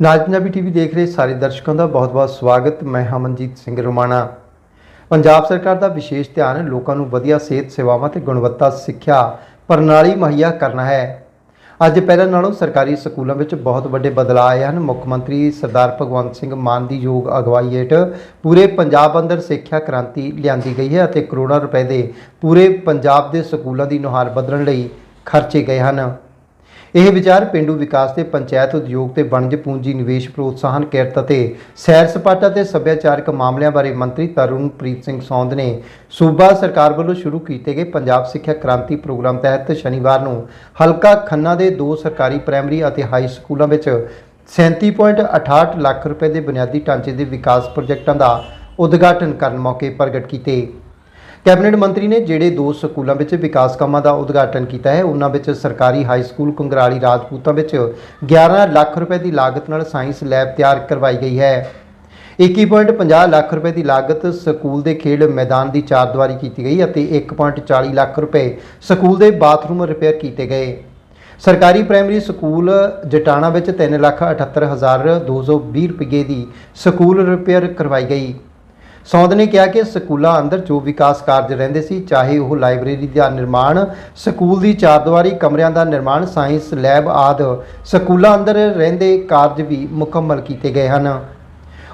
ਨਾਜ Punjabi TV ਦੇਖ ਰਹੇ ਸਾਰੇ ਦਰਸ਼ਕਾਂ ਦਾ ਬਹੁਤ-ਬਹੁਤ ਸਵਾਗਤ। ਮੈਂ ਹਮਨਜੀਤ ਸਿੰਘ ਰੋਮਾਣਾ। ਪੰਜਾਬ ਸਰਕਾਰ ਦਾ ਵਿਸ਼ੇਸ਼ ਧਿਆਨ ਲੋਕਾਂ ਨੂੰ ਵਧੀਆ ਸਿਹਤ ਸੇਵਾਵਾਂ ਤੇ ਗੁਣਵੱਤਾ ਸਿੱਖਿਆ ਪ੍ਰਣਾਲੀ ਮੁਹੱਈਆ ਕਰਨਾ ਹੈ। ਅੱਜ ਪਹਿਲਾਂ ਨਾਲੋਂ ਸਰਕਾਰੀ ਸਕੂਲਾਂ ਵਿੱਚ ਬਹੁਤ ਵੱਡੇ ਬਦਲਾਅ ਆਏ ਹਨ। ਮੁੱਖ ਮੰਤਰੀ ਸਰਦਾਰ ਭਗਵੰਤ ਸਿੰਘ ਮਾਨ ਦੀ ਯੋਗ ਅਗਵਾਈ ਹੇਠ ਪੂਰੇ ਪੰਜਾਬ ਅੰਦਰ ਸਿੱਖਿਆ ਕ੍ਰਾਂਤੀ ਲਿਆਂਦੀ ਗਈ ਹੈ ਅਤੇ ਕਰੋੜਾਂ ਰੁਪਏ ਦੇ ਪੂਰੇ ਪੰਜਾਬ ਦੇ ਸਕੂਲਾਂ ਦੀ ਨੁਹਾਰ ਬਦਲਣ ਲਈ ਖਰਚੇ ਗਏ ਹਨ। ਇਹ ਵਿਚਾਰ ਪਿੰਡੂ ਵਿਕਾਸ ਤੇ ਪੰਚਾਇਤ ਉਦਯੋਗ ਤੇ ਵਣਜ ਪੂੰਜੀ ਨਿਵੇਸ਼ ਪ੍ਰੋਤਸਾਹਨ ਕਿਰਤ ਅਤੇ ਸੈਰ ਸਪਾਟਾ ਤੇ ਸੱਭਿਆਚਾਰਕ ਮਾਮਲਿਆਂ ਬਾਰੇ ਮੰਤਰੀ ਤਰੁਣਪ੍ਰੀਤ ਸਿੰਘ ਸੌਂਦ ਨੇ ਸੂਬਾ ਸਰਕਾਰ ਵੱਲੋਂ ਸ਼ੁਰੂ ਕੀਤੇ ਗਏ ਪੰਜਾਬ ਸਿੱਖਿਆ ਕ੍ਰਾਂਤੀ ਪ੍ਰੋਗਰਾਮ ਤਹਿਤ ਸ਼ਨੀਵਾਰ ਨੂੰ ਹਲਕਾ ਖੰਨਾ ਦੇ ਦੋ ਸਰਕਾਰੀ ਪ੍ਰਾਇਮਰੀ ਅਤੇ ਹਾਈ ਸਕੂਲਾਂ ਵਿੱਚ 37.68 ਲੱਖ ਰੁਪਏ ਦੇ ਬੁਨਿਆਦੀ ਢਾਂਚੇ ਦੇ ਵਿਕਾਸ ਪ੍ਰੋਜੈਕਟਾਂ ਦਾ ਉਦਘਾਟਨ ਕਰਨ ਮੌਕੇ ਪ੍ਰਗਟ ਕੀਤੇ। ਕੈਬਨਿਟ ਮੰਤਰੀ ਨੇ ਜਿਹੜੇ ਦੋ ਸਕੂਲਾਂ ਵਿੱਚ ਵਿਕਾਸ ਕੰਮਾਂ ਦਾ ਉਦਘਾਟਨ ਕੀਤਾ ਹੈ, ਉਹਨਾਂ ਵਿੱਚ ਸਰਕਾਰੀ ਹਾਈ ਸਕੂਲ ਕੁੰਗਰਾਲੀ ਰਾਜਪੂਤਾਂ ਵਿੱਚ 11 ਲੱਖ ਰੁਪਏ ਦੀ ਲਾਗਤ ਨਾਲ ਸਾਇੰਸ ਲੈਬ ਤਿਆਰ ਕਰਵਾਈ ਗਈ ਹੈ। 21.50 ਲੱਖ ਰੁਪਏ ਦੀ ਲਾਗਤ ਸਕੂਲ ਦੇ ਖੇਡ ਮੈਦਾਨ ਦੀ ਚਾਰਦੀਵਾਰੀ ਕੀਤੀ ਗਈ ਅਤੇ 1.40 ਲੱਖ ਰੁਪਏ ਸਕੂਲ ਦੇ ਬਾਥਰੂਮ ਰਿਪੇਅਰ ਕੀਤੇ ਗਏ। ਸਰਕਾਰੀ ਪ੍ਰਾਇਮਰੀ ਸਕੂਲ ਜਟਾਣਾ ਵਿੱਚ 378220 ਰੁਪਏ ਦੀ ਸਕੂਲ ਰਿਪੇਅਰ ਕਰਵਾਈ ਗਈ। ਸੌਦ ਨੇ ਕਿਹਾ ਕਿ ਸਕੂਲਾਂ ਅੰਦਰ ਜੋ ਵਿਕਾਸ ਕਾਰਜ ਰਹਿੰਦੇ ਸੀ, ਚਾਹੇ ਉਹ ਲਾਇਬ੍ਰੇਰੀ ਦਾ ਨਿਰਮਾਣ, ਸਕੂਲ ਦੀ ਚਾਰਦੀਵਾਰੀ, ਕਮਰਿਆਂ ਦਾ ਨਿਰਮਾਣ, ਸਾਇੰਸ ਲੈਬ ਆਦਿ, ਸਕੂਲਾਂ ਅੰਦਰ ਰਹਿੰਦੇ ਕਾਰਜ ਵੀ ਮੁਕੰਮਲ ਕੀਤੇ ਗਏ ਹਨ।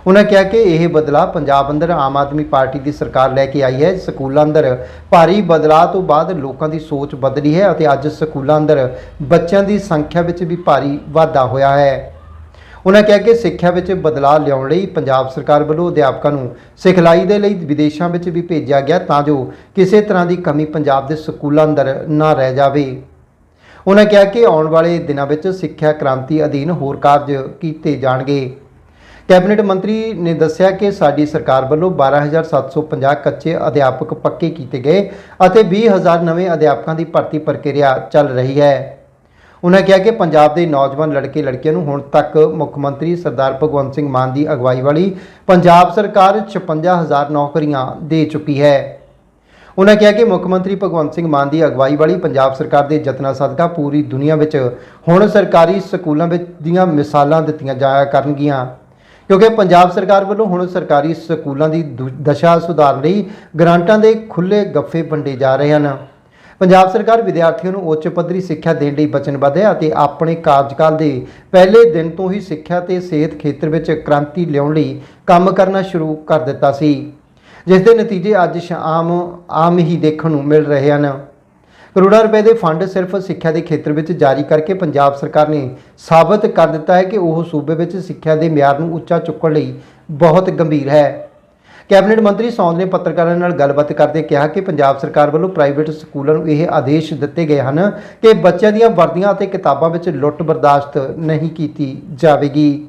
ਉਹਨਾਂ ਕਿਹਾ ਕਿ ਇਹ ਬਦਲਾਅ ਪੰਜਾਬ ਅੰਦਰ ਆਮ ਆਦਮੀ ਪਾਰਟੀ ਦੀ ਸਰਕਾਰ ਲੈ ਕੇ ਆਈ ਹੈ। ਸਕੂਲਾਂ ਅੰਦਰ ਭਾਰੀ ਬਦਲਾਅ ਤੋਂ ਬਾਅਦ ਲੋਕਾਂ ਦੀ ਸੋਚ ਬਦਲੀ ਹੈ ਅਤੇ ਅੱਜ ਸਕੂਲਾਂ ਅੰਦਰ ਬੱਚਿਆਂ ਦੀ ਸੰਖਿਆ ਵਿੱਚ ਵੀ ਭਾਰੀ ਵਾਧਾ ਹੋਇਆ ਹੈ। ਉਹਨਾਂ ਕਿਹਾ ਕਿ ਸਿੱਖਿਆ ਵਿੱਚ ਬਦਲਾਅ ਲਿਆਉਣ ਲਈ ਪੰਜਾਬ ਸਰਕਾਰ ਵੱਲੋਂ ਅਧਿਆਪਕਾਂ ਨੂੰ ਸਿਖਲਾਈ ਦੇ ਲਈ ਵਿਦੇਸ਼ਾਂ ਵਿੱਚ ਵੀ ਭੇਜਿਆ ਗਿਆ ਤਾਂ ਜੋ ਕਿਸੇ ਤਰ੍ਹਾਂ ਦੀ ਕਮੀ ਪੰਜਾਬ ਦੇ ਸਕੂਲਾਂ ਅੰਦਰ ਨਾ ਰਹਿ ਜਾਵੇ। ਉਹਨਾਂ ਕਿਹਾ ਕਿ ਆਉਣ ਵਾਲੇ ਦਿਨਾਂ ਵਿੱਚ ਸਿੱਖਿਆ ਕ੍ਰਾਂਤੀ ਅਧੀਨ ਹੋਰ ਕਾਰਜ ਕੀਤੇ ਜਾਣਗੇ। ਕੈਬਨਿਟ ਮੰਤਰੀ ਨੇ ਦੱਸਿਆ ਕਿ ਸਾਡੀ ਸਰਕਾਰ ਵੱਲੋਂ 12750 ਕੱਚੇ ਅਧਿਆਪਕ ਪੱਕੇ ਕੀਤੇ ਗਏ ਅਤੇ 20000 ਨਵੇਂ ਅਧਿਆਪਕਾਂ ਦੀ ਭਰਤੀ ਪ੍ਰਕਿਰਿਆ ਚੱਲ ਰਹੀ ਹੈ। ਉਹਨਾਂ ਕਿਹਾ ਕਿ ਪੰਜਾਬ ਦੇ ਨੌਜਵਾਨ ਲੜਕੇ ਲੜਕੀਆਂ ਨੂੰ ਹੁਣ ਤੱਕ ਮੁੱਖ ਮੰਤਰੀ ਸਰਦਾਰ ਭਗਵੰਤ ਸਿੰਘ ਮਾਨ ਦੀ ਅਗਵਾਈ ਵਾਲੀ ਪੰਜਾਬ ਸਰਕਾਰ 56000 ਨੌਕਰੀਆਂ ਦੇ ਚੁੱਕੀ ਹੈ। ਉਹਨਾਂ ਕਿਹਾ ਕਿ ਮੁੱਖ ਮੰਤਰੀ ਭਗਵੰਤ ਸਿੰਘ ਮਾਨ ਦੀ ਅਗਵਾਈ ਵਾਲੀ ਪੰਜਾਬ ਸਰਕਾਰ ਦੇ ਯਤਨਾਂ ਸਦਕਾ ਪੂਰੀ ਦੁਨੀਆ ਵਿੱਚ ਹੁਣ ਸਰਕਾਰੀ ਸਕੂਲਾਂ ਵਿੱਚ ਦੀਆਂ ਮਿਸਾਲਾਂ ਦਿੱਤੀਆਂ ਜਾਇਆ ਕਰਨਗੀਆਂ। ਕਿਉਂਕਿ ਪੰਜਾਬ ਸਰਕਾਰ ਵੱਲੋਂ ਹੁਣ ਸਰਕਾਰੀ ਸਕੂਲਾਂ ਦੀ ਦੁ- ਦਸ਼ਾ ਸੁਧਾਰਨ ਲਈ ਗ੍ਰਾਂਟਾਂ ਦੇ ਖੁੱਲੇ ਗੱਫੇ ਵੰਡੇ ਜਾ ਰਹੇ ਹਨ। ਪੰਜਾਬ ਸਰਕਾਰ ਵਿਦਿਆਰਥੀਆਂ ਨੂੰ ਉੱਚ ਪੱਧਰੀ ਸਿੱਖਿਆ ਦੇਣ ਲਈ ਵਚਨਬੱਧ ਹੈ ਅਤੇ ਆਪਣੇ ਕਾਰਜਕਾਲ ਦੇ ਪਹਿਲੇ ਦਿਨ ਤੋਂ ਹੀ ਸਿੱਖਿਆ ਤੇ ਸਿਹਤ ਖੇਤਰ ਵਿੱਚ ਕ੍ਰਾਂਤੀ ਲਿਆਉਣ ਲਈ ਕੰਮ ਕਰਨਾ ਸ਼ੁਰੂ ਕਰ ਦਿੱਤਾ ਸੀ, ਜਿਸ ਦੇ ਨਤੀਜੇ ਅੱਜ ਸ਼ਾਮ ਆਮ ਹੀ ਦੇਖਣ ਨੂੰ ਮਿਲ ਰਹੇ ਹਨ। ਕਰੋੜਾਂ ਰੁਪਏ ਦੇ ਫੰਡ ਸਿਰਫ ਸਿੱਖਿਆ ਦੇ ਖੇਤਰ ਵਿੱਚ ਜਾਰੀ ਕਰਕੇ ਪੰਜਾਬ ਸਰਕਾਰ ਨੇ ਸਾਬਤ ਕਰ ਦਿੱਤਾ ਹੈ ਕਿ ਉਹ ਸੂਬੇ ਵਿੱਚ ਸਿੱਖਿਆ ਦੇ ਮਿਆਰ ਨੂੰ ਉੱਚਾ ਚੁੱਕਣ ਲਈ ਬਹੁਤ ਗੰਭੀਰ ਹੈ। ਕੈਬਨਿਟ ਮੰਤਰੀ ਸੌਂਦ ਨੇ ਪੱਤਰਕਾਰਾਂ ਨਾਲ ਗੱਲਬਾਤ ਕਰਦੇ ਕਿਹਾ ਕਿ ਪੰਜਾਬ ਸਰਕਾਰ ਵੱਲੋਂ ਪ੍ਰਾਈਵੇਟ ਸਕੂਲਾਂ ਨੂੰ ਇਹ ਆਦੇਸ਼ ਦਿੱਤੇ ਗਏ ਹਨ ਕਿ ਬੱਚਿਆਂ ਦੀਆਂ ਵਰਦੀਆਂ ਅਤੇ ਕਿਤਾਬਾਂ ਵਿੱਚ ਲੁੱਟ ਬਰਦਾਸ਼ਤ ਨਹੀਂ ਕੀਤੀ ਜਾਵੇਗੀ।